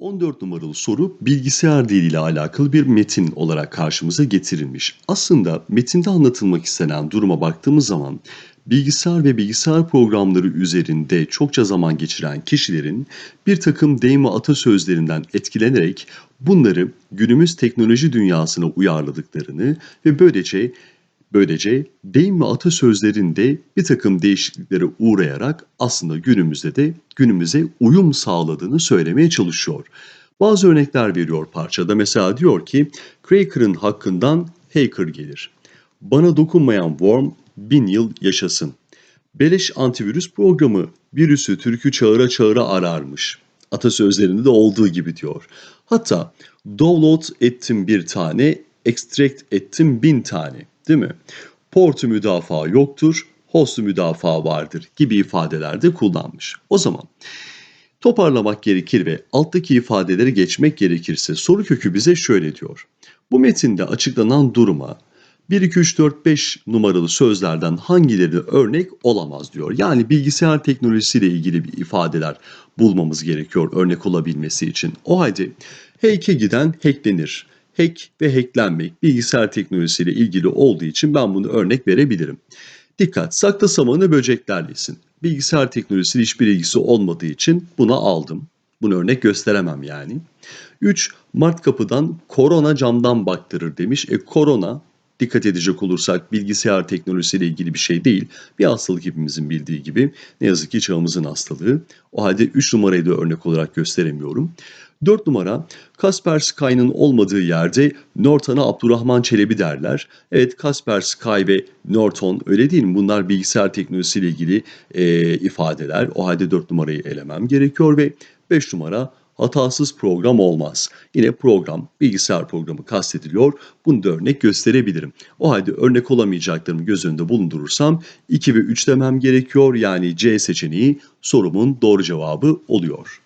14 numaralı soru bilgisayar diliyle alakalı bir metin olarak karşımıza getirilmiş. Aslında metinde anlatılmak istenen duruma baktığımız zaman bilgisayar ve bilgisayar programları üzerinde çokça zaman geçiren kişilerin bir takım deyim ve atasözlerinden etkilenerek bunları günümüz teknoloji dünyasına uyarladıklarını ve böylece Böylece deyim ve atasözlerinde bir takım değişikliklere uğrayarak aslında günümüzde de günümüze uyum sağladığını söylemeye çalışıyor. Bazı örnekler veriyor parçada. Mesela diyor ki Cracker'ın hakkından hacker gelir. Bana dokunmayan worm bin yıl yaşasın. Beleş antivirüs programı virüsü türkü çağıra çağıra ararmış. Atasözlerinde de olduğu gibi diyor. Hatta download ettim bir tane, extract ettim bin tane. Değil mi? Portu müdafaa yoktur, hostu müdafaa vardır gibi ifadeler de kullanmış. O zaman toparlamak gerekir ve alttaki ifadeleri geçmek gerekirse soru kökü bize şöyle diyor. Bu metinde açıklanan duruma 1, 2, 3, 4, 5 numaralı sözlerden hangileri örnek olamaz diyor. Yani bilgisayar teknolojisiyle ilgili bir ifadeler bulmamız gerekiyor örnek olabilmesi için. O halde hack'e giden hacklenir hack ve hacklenmek bilgisayar teknolojisiyle ilgili olduğu için ben bunu örnek verebilirim. Dikkat, sakla samanı böcekler yesin. Bilgisayar teknolojisiyle hiçbir ilgisi olmadığı için buna aldım. Bunu örnek gösteremem yani. 3. Mart kapıdan korona camdan baktırır demiş. E korona dikkat edecek olursak bilgisayar teknolojisiyle ilgili bir şey değil. Bir hastalık hepimizin bildiği gibi. Ne yazık ki çağımızın hastalığı. O halde 3 numarayı da örnek olarak gösteremiyorum. 4 numara Kaspersky'nın olmadığı yerde Norton'a Abdurrahman Çelebi derler. Evet Kaspersky ve Norton öyle değil mi? Bunlar bilgisayar teknolojisiyle ilgili e, ifadeler. O halde 4 numarayı elemem gerekiyor ve 5 numara hatasız program olmaz. Yine program, bilgisayar programı kastediliyor. Bunu da örnek gösterebilirim. O halde örnek olamayacaklarımı göz önünde bulundurursam 2 ve 3 demem gerekiyor. Yani C seçeneği sorumun doğru cevabı oluyor.